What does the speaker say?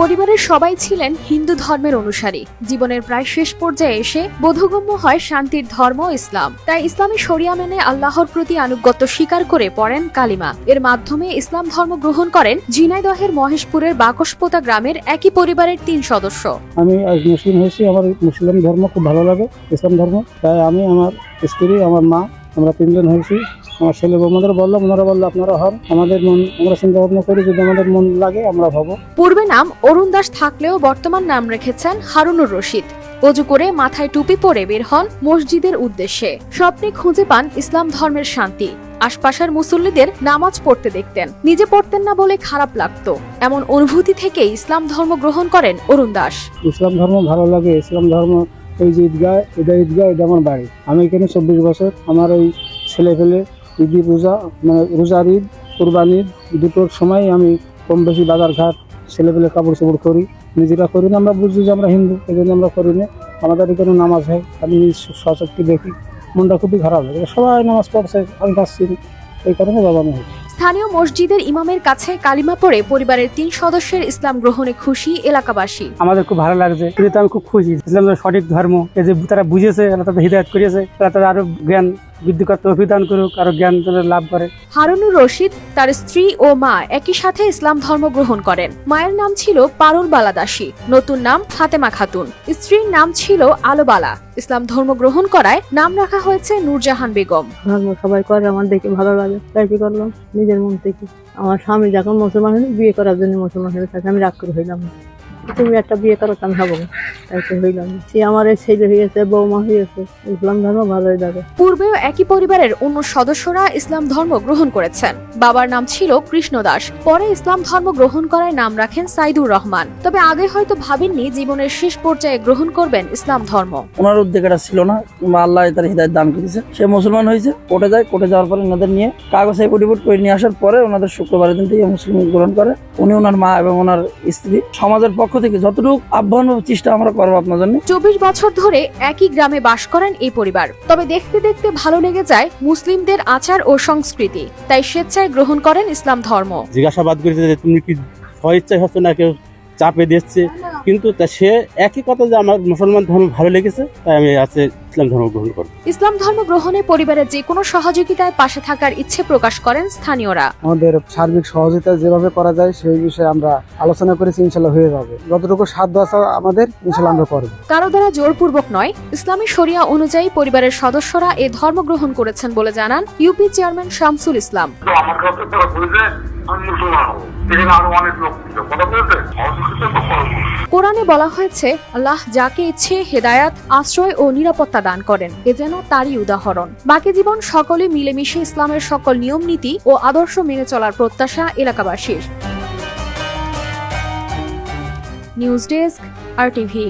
পরিবারের সবাই ছিলেন হিন্দু ধর্মের অনুসারী। জীবনের প্রায় শেষ পর্যায়ে এসে বোধগম্য হয় শান্তির ধর্ম ইসলাম। তাই ইসলামী শরিয়া মেনে আল্লাহর প্রতি আনুগত্য স্বীকার করে পড়েন কালিমা। এর মাধ্যমে ইসলাম ধর্ম গ্রহণ করেন ঝিনাইদহের মহেশপুরের বাকসপোতা গ্রামের একই পরিবারের তিন সদস্য। আমি আজ মুসলিম হয়েছি, আমার মুসলিম ধর্ম খুব ভালো লাগে, ইসলাম ধর্ম। তাই আমি, আমার স্ত্রী, আমার মা, আমরা তিনজন হয়েছি। আমার ছেলে বৌমাদের বললাম ওনারা বলল আপনারা হন আমাদের মন আমরা চিন্তা ভাবনা করি যদি আমাদের মন লাগে আমরা ভাবো। পূর্বে নাম অরুণ দাস থাকলেও বর্তমান নাম রেখেছেন হারুনুর রশিদ। অজু করে মাথায় টুপি পরে বের হন মসজিদের উদ্দেশ্যে। স্বপ্নে খুঁজে পান ইসলাম ধর্মের শান্তি। আশপাশের মুসল্লিদের নামাজ পড়তে দেখতেন। নিজে পড়তেন না বলে খারাপ লাগতো। এমন অনুভূতি থেকে ইসলাম ধর্ম গ্রহণ করেন অরুণ দাস। ইসলাম ধর্ম ভালো লাগে ইসলাম ধর্ম এই যে ঈদগাহ এটা ঈদগাহ এটা আমার বাড়ি। আমি এখানে চব্বিশ বছর আমার ওই ছেলে পেলে ঈদি রোজা মানে রোজার ঈদ কোরবান ঈদ, দুটোর সময় আমি কম বেশি বাজার ঘাট ছেলে পেলে কাপড় চোপড় করি, নিজেরা করি না, আমরা বুঝি যে আমরা হিন্দু এই জন্য আমরা করি না। আমাদের এখানে নামাজ হয়, আমি সচক্ষে দেখি মনটা খুবই খারাপ লাগে সবাই নামাজ পড়ছে আমি পাচ্ছি এই কারণে বাবা হয়েছি স্থানীয় মসজিদের ইমামের কাছে কালিমা পড়ে পরিবারের তিন সদস্যের ইসলাম গ্রহণে খুশি এলাকাবাসী। আমাদের খুব ভালো লাগছে। কিন্তু আমি খুব খুশি। ইসলাম ধর্ম সঠিক ধর্ম। এই যে তারা বুঝেছে তাদের হৃদায়ত করেছে তারা তাদের আরও জ্ঞান বৃদ্ধি করতে অভিদান করুক আরও জ্ঞান লাভ করে। হারুনুর রশিদ তার স্ত্রী ও মা একই সাথে ইসলাম ধর্ম গ্রহণ করেন। মায়ের নাম ছিল পারুল বালা দাসী। নতুন নাম ফাতেমা খাতুন। স্ত্রীর নাম ছিল আলোবালা। ইসলাম ধর্ম গ্রহণ করায় নাম রাখা হয়েছে নূরজাহান বেগম। ধর্ম সবাই করে আমার দেখে ভালো লাগে। তাই কি করলাম? নিজের মন থেকে আমার স্বামী যখন মুসলমান হলো, বিয়ে করার জন্য মুসলমান হয়ে তাকে আমি রাগ করে হইলাম। তুমি একটা বিয়ে করো তো আমি হব। তাই তো হইলাম। সে আমার ছেলে হয়েছে বৌমা হয়েছে ইসলাম ধর্ম ভালোই লাগে পূর্বেও একই পরিবারের অন্য সদস্যরা ইসলাম ধর্ম গ্রহণ করেছেন। বাবার নাম ছিল কৃষ্ণ দাস পরে ইসলাম ধর্ম গ্রহণ করায় নাম রাখেন সাইদুর রহমান। তবে আগে হয়তো ভাবেননি জীবনের শেষ পর্যায়ে গ্রহণ করবেন ইসলাম ধর্ম। ওনার উদ্যোগ এটা ছিল না কিংবা আল্লাহ তার হৃদায়ত দান করেছে। সে মুসলমান হয়েছে কোর্টে যায় কোর্টে যাওয়ার পরে ওনাদের নিয়ে কাগজ এফিডেভিট করে নিয়ে আসার পরে ওনাদের শুক্রবারের দিন থেকে মুসলিম গ্রহণ করে। উনি ওনার মা এবং ওনার স্ত্রী। সমাজের পক্ষ থেকে যতটুকু আহ্বান ও চেষ্টা আমরা করব আপনার জন্য। চব্বিশ বছর ধরে একই গ্রামে বাস করেন এই পরিবার। তবে দেখতে দেখতে ভালো লেগে যায় মুসলিমদের আচার ও সংস্কৃতি। তাই স্বেচ্ছায় গ্রহণ করেন ইসলাম ধর্ম। জিজ্ঞাসাবাদ করেছে যে তুমি কি স্বইচ্ছায় হচ্ছে না কেউ চাপে দিচ্ছে? কিন্তু তা সে একই কথা যে আমার মুসলমান ধর্ম ভালো লেগেছে তাই আমি আছে ইসলাম ধর্ম গ্রহণ করব ইসলাম ধর্ম গ্রহণে পরিবারের যে কোনো সহযোগিতায় পাশে থাকার ইচ্ছে প্রকাশ করেন স্থানীয়রা। আমাদের সার্বিক সহযোগিতা যেভাবে করা যায় সেই বিষয়ে আমরা আলোচনা করেছি ইনশাল্লাহ হয়ে যাবে। যতটুকু সাধ্য আছে আমাদের ইনশাল্লাহ আমরা করব। কারও দ্বারা জোরপূর্বক নয় ইসলামী শরিয়া অনুযায়ী পরিবারের সদস্যরা এ ধর্ম গ্রহণ করেছেন বলে জানান ইউপি চেয়ারম্যান শামসুল ইসলাম। আমার কাছে তারা বলেছে আমি মুসলমান হব। সেখানে আরও অনেক লোক ছিল। কথা বলেছে কোরআনে বলা হয়েছে, আল্লাহ যাকে ইচ্ছে, হেদায়াত, আশ্রয় ও নিরাপত্তা দান করেন, এ যেন তারই উদাহরণ। বাকি জীবন সকলে মিলেমিশে ইসলামের সকল নিয়ম নীতি ও আদর্শ মেনে চলার প্রত্যাশা এলাকাবাসীর। News desk, R TV.